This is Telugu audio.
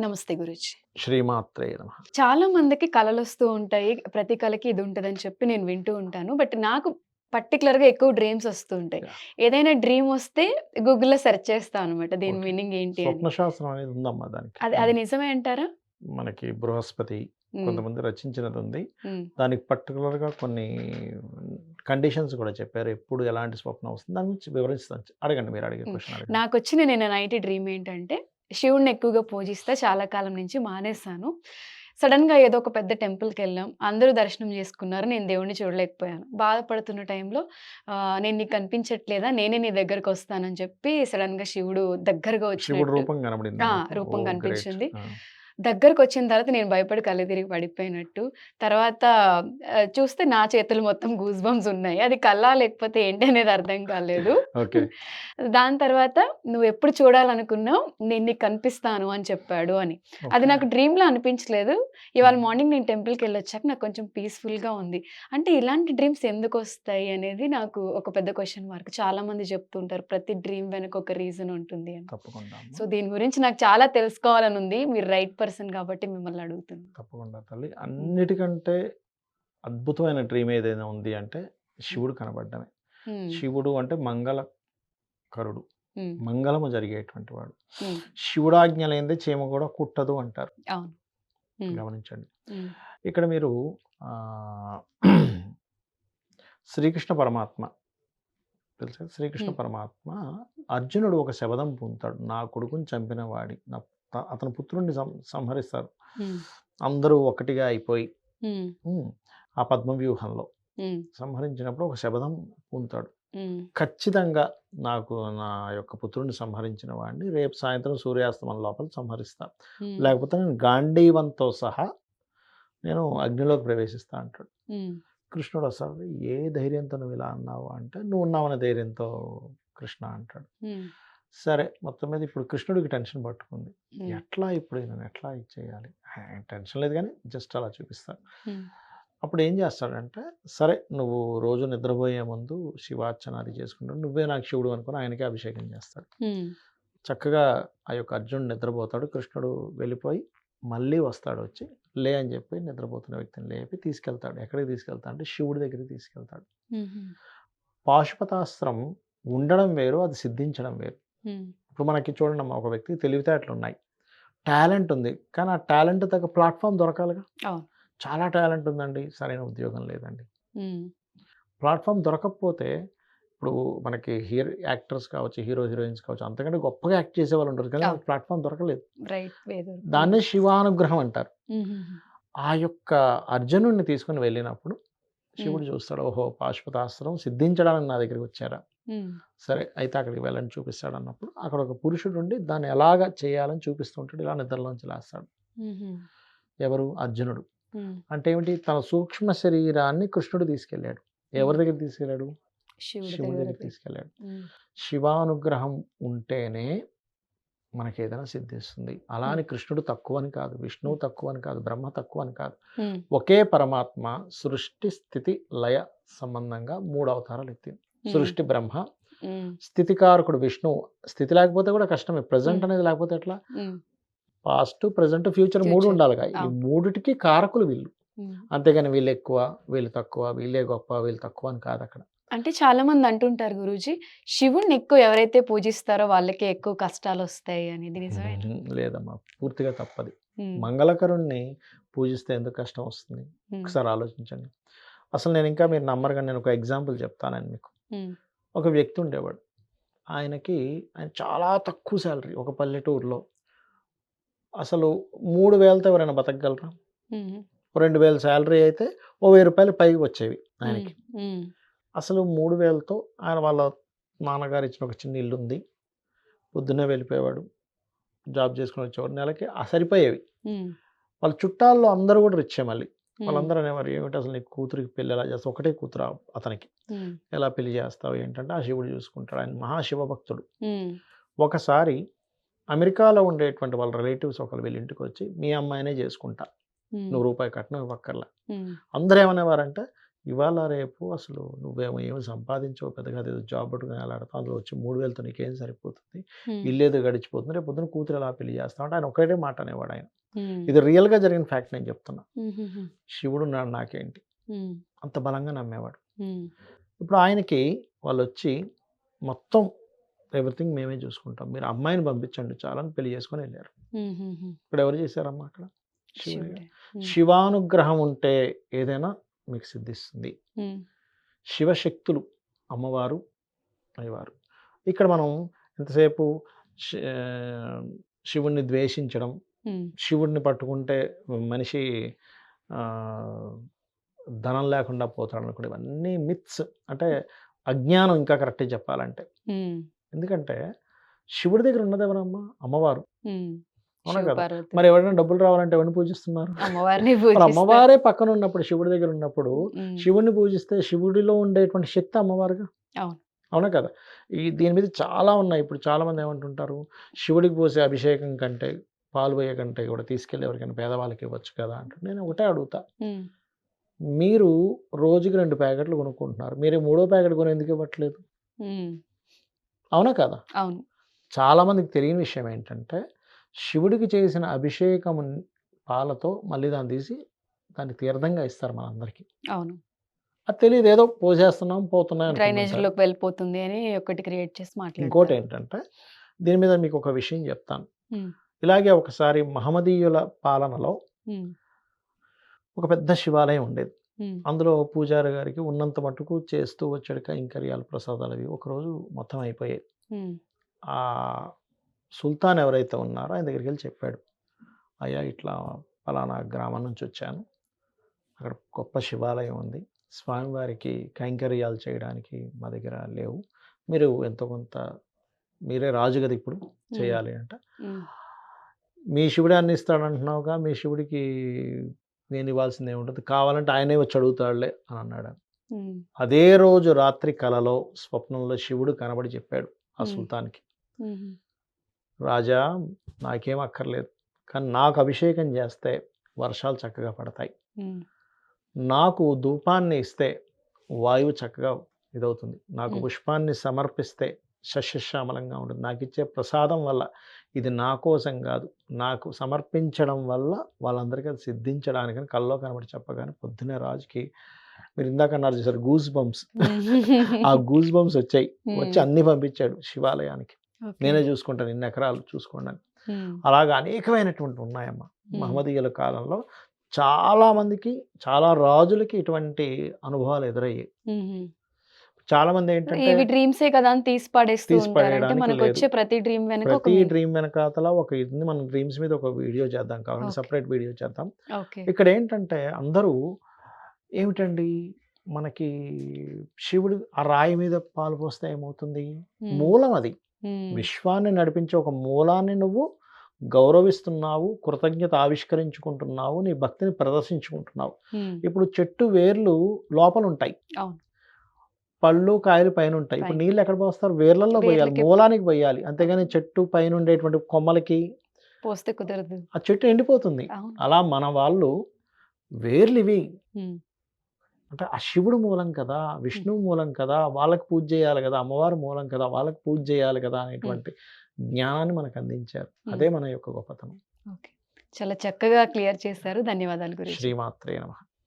నమస్తే గురుజీ. శ్రీమాత్రే నమ. చాలా మందికి కళలు వస్తూ ఉంటాయి. ప్రతి కళకి ఇది ఉంటుందని చెప్పి నేను వింటూ ఉంటాను. బట్ నాకు పర్టికులర్గా ఎక్కువ డ్రీమ్స్ వస్తూ ఉంటాయి. ఏదైనా డ్రీమ్ వస్తే గూగుల్లో సెర్చ్ చేస్తాను అనమాట దీని. మీనింగ్ ఏంటి అని. స్వప్న శాస్త్రం అనేది ఉందమ్మా దానికి. అది అది నిజమే అంటారా? మనకి బృహస్పతి కొంతమంది రచించినది ఉంది. దానికి particular గా కొన్ని కండిషన్స్ కూడా చెప్పారు. ఎప్పుడు ఎలాంటి స్వప్నం వస్తుంది? దాని గురించి వివరిస్తాను. అడగండి మీరు అడిగే. క్వశ్చన్ నాకు వచ్చిన నేను నైట్ డ్రీమ్ ఏంటంటే శివుడిని ఎక్కువగా పూజిస్తా చాలా కాలం నుంచి మానేశాను. సడన్గా ఏదో ఒక పెద్ద టెంపుల్కి వెళ్ళాం. అందరూ దర్శనం చేసుకున్నారు. నేను దేవుడిని చూడలేకపోయాను. బాధపడుతున్న టైంలో ఆ, నేను నీకు కనిపించట్లేదా? నేనే నీ దగ్గరకు వస్తానని చెప్పి సడన్గా శివుడు దగ్గరగా వచ్చినట్టు రూపం. కనిపించింది. దగ్గరకు వచ్చిన తర్వాత నేను భయపడి కళ్ళు తిరిగి పడిపోయినట్టు. తర్వాత చూస్తే నా చేతులు మొత్తం గూస్ బంప్స్ ఉన్నాయి. అది కళ్ళా లేకపోతే ఏంటి అనేది అర్థం కాలేదు. దాని తర్వాత నువ్వు ఎప్పుడు చూడాలనుకున్నావు? నేను నీకు కనిపిస్తాను అని చెప్పాడు అని. అది. నాకు డ్రీమ్లో అనిపించలేదు. ఇవాళ మార్నింగ్ నేను టెంపుల్కి వెళ్ళొచ్చాక నాకు కొంచెం పీస్ఫుల్గా ఉంది. అంటే ఇలాంటి డ్రీమ్స్ ఎందుకు వస్తాయి అనేది నాకు ఒక పెద్ద క్వశ్చన్ మార్క్ చాలా మంది చెప్తుంటారు ప్రతి డ్రీమ్ వెనక ఒక రీజన్ ఉంటుంది అని. సో దీని గురించి నాకు చాలా తెలుసుకోవాలని ఉంది. మీరు రైట్ పర్సన్ కాబట్టి మిమ్మల్ని అడుగుతున్నాను తప్పకుండా తల్లి. అన్నిటికంటే అద్భుతమైన డ్రీమ్ ఏదైనా ఉంది అంటే శివుడు కనబడడమే. శివుడు అంటే మంగళకరుడు ఉమ్, మంగళము జరిగేటువంటి వాడు. ఉమ్, శివుడాజ్ఞ లేనిదే చీమ కూడా కుట్టదు అంటారు. గమనించండి. ఇక్కడ మీరు శ్రీకృష్ణ పరమాత్మ తెలుసా? శ్రీకృష్ణ. పరమాత్మ అర్జునుడు ఒక శబదం పొందుతాడు. నా కొడుకుని చంపిన వాడి. నా అతని పుత్రుడిని సం- సంహరిస్తారు. అందరూ ఒకటిగా అయిపోయి ఆ పద్మ వ్యూహంలో సంహరించినప్పుడు ఒక శబదం పొందుతాడు ఖచ్చితంగా నాకు నా యొక్క పుత్రుడిని సంహరించిన వాడిని రేపు సాయంత్రం సూర్యాస్తమం లోపల సంహరిస్తాను లేకపోతే నేను గాంధీవంతో సహా నేను అగ్నిలోకి ప్రవేశిస్తా అంటాడు. కృష్ణుడు అసలు ఏ ధైర్యంతో నువ్వు ఇలా అన్నావు అంటే నువ్వు ఉన్నావనే ధైర్యంతో కృష్ణ అంటాడు. సరే మొత్తం మీద ఇప్పుడు కృష్ణుడికి టెన్షన్ పట్టుకుంది. ఎట్లా ఇప్పుడు నేను ఎట్లా ఇచ్చేయాలి టెన్షన్ లేదు కానీ జస్ట్ అలా చూపిస్తాను. అప్పుడు ఏం చేస్తాడంటే సరే నువ్వు రోజు నిద్రపోయే ముందు శివార్చన అది చేసుకుంటాడు నువ్వే నాకు శివుడు అనుకుని ఆయనకే అభిషేకం చేస్తాడు. చక్కగా ఆ యొక్క అర్జునుడు నిద్రపోతాడు కృష్ణుడు వెళ్ళిపోయి మళ్ళీ వస్తాడు వచ్చి లే అని చెప్పి నిద్రపోతున్న వ్యక్తిని లేపి తీసుకెళ్తాడు. ఎక్కడికి తీసుకెళ్తాడు అంటే శివుడి దగ్గరికి తీసుకెళ్తాడు. పాశుపతాస్త్రం ఉండడం వేరు అది సిద్ధించడం వేరు. ఇప్పుడు మనకి చూడండి అమ్మా ఒక వ్యక్తికి తెలివితేటలు ఉన్నాయి టాలెంట్ ఉంది. కానీ ఆ టాలెంట్ తగ్గ ప్లాట్ఫామ్ దొరకాలిగా. చాలా టాలెంట్ ఉందండి. సరైన ఉద్యోగం లేదండి. ప్లాట్ఫామ్ దొరకకపోతే ఇప్పుడు మనకి హీరో యాక్టర్స్ కావచ్చు హీరో హీరోయిన్స్ కావచ్చు అంతకంటే గొప్పగా యాక్ట్ చేసే వాళ్ళు ఉంటారు కానీ. ప్లాట్ఫామ్ దొరకలేదు. దాన్నే శివానుగ్రహం అంటారు. ఆ యొక్క అర్జునుడిని తీసుకుని వెళ్ళినప్పుడు శివుడు చూస్తాడు. ఓహో! పాశుపతాస్త్రం సిద్ధించడానికి నా దగ్గరికి వచ్చారా? సరే అయితే అక్కడికి వెళ్ళని చూపిస్తాడు అన్నప్పుడు అక్కడ ఒక పురుషుడు ఉండి దాన్ని ఎలాగ చేయాలని చూపిస్తూ ఉంటాడు. ఇలా నిద్రలోంచి లేస్తాడు. ఎవరు? అర్జునుడు. అంటే ఏమిటి? తన సూక్ష్మ శరీరాన్ని కృష్ణుడు తీసుకెళ్ళాడు. ఎవరి దగ్గర తీసుకెళ్ళాడు? శివుడి దగ్గర. తీసుకెళ్ళాడు. శివానుగ్రహం ఉంటేనే మనకి ఏదైనా సిద్ధిస్తుంది. అలా అని కృష్ణుడు తక్కువ అని కాదు విష్ణువు తక్కువ అని కాదు బ్రహ్మ తక్కువ అని కాదు ఒకే పరమాత్మ సృష్టి స్థితి లయ సంబంధంగా మూడు అవతారాలు ఎత్తింది. సృష్టి బ్రహ్మ. స్థితికారకుడు విష్ణువు స్థితి లేకపోతే కూడా కష్టమే. ప్రజెంట్. అనేది లేకపోతే ఎట్లా? పాస్ట్ ప్రజెంట్ ఫ్యూచర్ మూడు. ఉండాలిగా. ఈ. మూడిటికి కారకులు వీళ్ళు. అంతేగాని వీళ్ళు ఎక్కువ వీళ్ళు తక్కువ వీళ్ళే గొప్ప వీళ్ళు తక్కువ అని కాదు అక్కడ. అంటే చాలా మంది అంటుంటారు గురూజీ శివుణ్ణి ఎక్కువ ఎవరైతే పూజిస్తారో వాళ్ళకే ఎక్కువ కష్టాలు వస్తాయి అనేది నిజమే. లేదమ్మా. పూర్తిగా తప్పది. మంగళకరుణ్ణి పూజిస్తే ఎందుకు కష్టం వస్తుంది? ఒకసారి ఆలోచించండి. అసలు నేను ఇంకా మీరు నమ్మరు కానీ నేను ఒక ఎగ్జాంపుల్ చెప్తానని మీకు. ఒక వ్యక్తి ఉండేవాడు. ఆయనకి ఆయన చాలా తక్కువ శాలరీ ఒక పల్లెటూరులో. అసలు మూడు వేలతో ఎవరైనా బతకగలరా? రెండు వేల శాలరీ అయితే ఓ వెయ్యి రూపాయలు పైకి వచ్చేవి ఆయనకి. అసలు మూడు వేలతో ఆయన వాళ్ళ నాన్నగారు ఇచ్చిన ఒక చిన్న ఇల్లు ఉంది పొద్దున్నే వెళ్ళిపోయేవాడు. జాబ్ చేసుకుని వచ్చేవాడు. నెలకి ఆ సరిపోయేవి. వాళ్ళ చుట్టాల్లో అందరూ కూడా రిచ్చే మళ్ళీ. వాళ్ళందరూ అనేవారు ఏమిటి అసలు నీ కూతురికి పెళ్ళి ఎలా చేస్తావు? ఒకటే కూతురు అతనికి? ఎలా పెళ్ళి చేస్తావు? ఏంటంటే ఆ శివుడు చూసుకుంటాడు. ఆయన మహాశివ భక్తుడు ఉమ్, ఒకసారి అమెరికాలో ఉండేటువంటి వాళ్ళ రిలేటివ్స్ ఒకరు వీళ్ళ ఇంటికి వచ్చి మీ అమ్మాయినే చేసుకుంటా. నువ్వు రూపాయి కట్నం ఇవ్వక్కర్లా అందరూ ఏమనేవారంటే ఇవాళ రేపు అసలు నువ్వేమో ఏమి సంపాదించవు పెద్దగా ఏదో జాబ్ పట్టుకుని వెళ్ళాడతావు అందులో వచ్చి మూడు వేలతో నీకేం సరిపోతుంది. ఇల్లేదో గడిచిపోతుంది రేపు పొద్దున కూతురు ఎలా పెళ్ళి చేస్తావు అంటే ఆయన ఒకటే మాట అనేవాడు ఆయన. ఇది రియల్గా జరిగిన ఫ్యాక్ట్ నేను చెప్తున్నా. శివుడు ఉన్నాడు నాకేంటి. అంత బలంగా నమ్మేవాడు. ఇప్పుడు ఆయనకి వాళ్ళు వచ్చి మొత్తం ఎవ్రీథింగ్ మేమే చూసుకుంటాం మీరు అమ్మాయిని పంపించండి చాలని పెళ్ళి చేసుకొని వెళ్ళారు. ఇక్కడ ఎవరు చేశారమ్మా అక్కడ. శివానుగ్రహం ఉంటే ఏదైనా మీకు సిద్ధిస్తుంది. శివశక్తులు అమ్మవారు అయ్యవారు ఇక్కడ మనం ఎంతసేపు శివుణ్ణి ద్వేషించడం. శివుడిని పట్టుకుంటే మనిషి ధనం లేకుండా పోతాడు అనుకుంటే ఇవన్నీ మిత్స్ అంటే అజ్ఞానం ఇంకా కరెక్ట్గా చెప్పాలంటే. ఎందుకంటే శివుడి దగ్గర ఉన్నది ఎవరమ్మా అమ్మవారు మరి ఎవరైనా డబ్బులు రావాలంటే ఎవరిని పూజిస్తున్నారు అమ్మవారిని. అమ్మవారే పక్కన ఉన్నప్పుడు శివుడి దగ్గర ఉన్నప్పుడు. శివుడిని పూజిస్తే శివుడిలో ఉండేటువంటి శక్తి అమ్మవారుగా అవును. అవునా కదా ఈ దీని మీద చాలా ఉన్నాయి ఇప్పుడు చాలా మంది ఏమంటుంటారు శివుడికి పోసే అభిషేకం కంటే పాలు పోయే కంటే కూడా తీసుకెళ్ళి ఎవరికైనా పేదవాళ్ళకి ఇవ్వచ్చు కదా అంటే నేను ఒకటే అడుగుతా. మీరు రోజుకి రెండు ప్యాకెట్లు కొనుక్కుంటున్నారు మీరు మూడో ప్యాకెట్ కొని ఎందుకు ఇవ్వట్లేదు. అవునా కదా అవును. చాలా మందికి తెలియని విషయం ఏంటంటే శివుడికి చేసిన అభిషేకం పాలతో మళ్ళీ దాన్ని తీసి దాన్ని తీర్థంగా ఇస్తారు మనందరికీ అవును. అది తెలియదు ఏదో పోసేస్తున్నాం అనుకుంటుంటారు. డ్రైనేజ్‌లోకి వెళ్ళిపోతుంది అని ఒకటి క్రియేట్ చేసి ఇంకోటి మాట్లాడతారు. ఏంటంటే దీని మీద మీకు ఒక విషయం చెప్తాను. ఇలాగే ఒకసారి మహమ్మదీయుల పాలనలో. ఒక పెద్ద శివాలయం ఉండేది. అందులో పూజారి గారికి ఉన్నంత మటుకు చేస్తూ వచ్చాడు కైంకర్యాలు ప్రసాదాలు అవి ఒకరోజు మొత్తం అయిపోయాయి సుల్తాన్ ఎవరైతే ఉన్నారో ఆయన దగ్గరికి వెళ్ళి చెప్పాడు అయ్యా ఇట్లా పలానా గ్రామం నుంచి వచ్చాను అక్కడ గొప్ప శివాలయం ఉంది స్వామివారికి కైంకర్యాలు చేయడానికి మా దగ్గర లేవు మీరు ఎంతో కొంత మీరే రాజు కదా ఇప్పుడు. చేయాలి అంట. మీ శివుడే అన్ని ఇస్తాడంటున్నావుగా మీ శివుడికి నేను ఇవ్వాల్సింది ఏముంటుంది కావాలంటే ఆయనే వచ్చి అడుగుతాడులే అని అన్నాడు. అదే రోజు రాత్రి కలలో స్వప్నంలో శివుడు కనబడి చెప్పాడు ఆ. సుల్తాన్కి. రాజా నాకేం అక్కర్లేదు కానీ నాకు అభిషేకం చేస్తే వర్షాలు చక్కగా పడతాయి. నాకు ధూపాన్ని ఇస్తే వాయువు చక్కగా ఇదవుతుంది నాకు. పుష్పాన్ని సమర్పిస్తే సస్యశ్యామలంగా ఉంటుంది నాకు ఇచ్చే ప్రసాదం వల్ల ఇది నా కోసం కాదు నాకు సమర్పించడం వల్ల వాళ్ళందరికీ అది సిద్ధించడానికని కల్లో కనబడి చెప్పగానే పొద్దునే రాజుకి మీరు ఇందాక అన్నారు చూసారు గూస్ బంప్స్ ఆ గూస్ బంప్స్ వచ్చాయి వచ్చి. అన్ని పంపించాడు శివాలయానికి. నేనే చూసుకుంటాను ఇన్ని ఎకరాలు చూసుకోండి. అలాగా అనేకమైనటువంటి ఉన్నాయమ్మా హ్మ్. మహమ్మదీయుల కాలంలో చాలా మందికి చాలా రాజులకి ఇటువంటి అనుభవాలు ఎదురయ్యాయి. చాలా మంది ఏంటంటే ఇవి డ్రీమ్సే కదా అని తీసి పడేస్తూ లేదు. ప్రతి డ్రీమ్ వెనక ఒక ప్రతి. డ్రీమ్ వెనకాతల ఒక ఇది మనం డ్రీమ్స్ మీద ఒక వీడియో చేద్దాం కావాలంటే. సపరేట్ వీడియో చేద్దాం. ఇక్కడ ఏంటంటే అందరూ ఏమిటండి మనకి శివుడు ఆ రాయి మీద పాలు పోస్తే ఏమవుతుంది. మూలం అది. విశ్వాన్ని నడిపించే ఒక మూలాన్ని నువ్వు గౌరవిస్తున్నావు కృతజ్ఞత ఆవిష్కరించుకుంటున్నావు నీ భక్తిని ప్రదర్శించుకుంటున్నావు. ఇప్పుడు చెట్టు వేర్లు లోపల ఉంటాయి. పళ్ళు కాయలు పైన ఉంటాయి ఇప్పుడు. నీళ్ళు ఎక్కడ పోస్తారు వేర్లలో పోయాలి మూలానికి పోయాలి అంతేగాని చెట్టు పైన ఉండేటువంటి కొమ్మలకి పోస్తే కుదరదు. ఆ చెట్టు ఎండిపోతుంది. అలా మన వాళ్ళు వేర్లు ఇవి. అంటే ఆ శివుడు మూలం కదా విష్ణువు మూలం కదా వాళ్ళకి పూజ చేయాలి కదా అమ్మవారు మూలం కదా వాళ్ళకి పూజ చేయాలి కదా అనేటువంటి జ్ఞానాన్ని మనకు అందించారు అదే మన యొక్క గొప్పతనం. చాలా చక్కగా క్లియర్ చేశారు. ధన్యవాదాలు గురూజీ. శ్రీమాత్రే నమః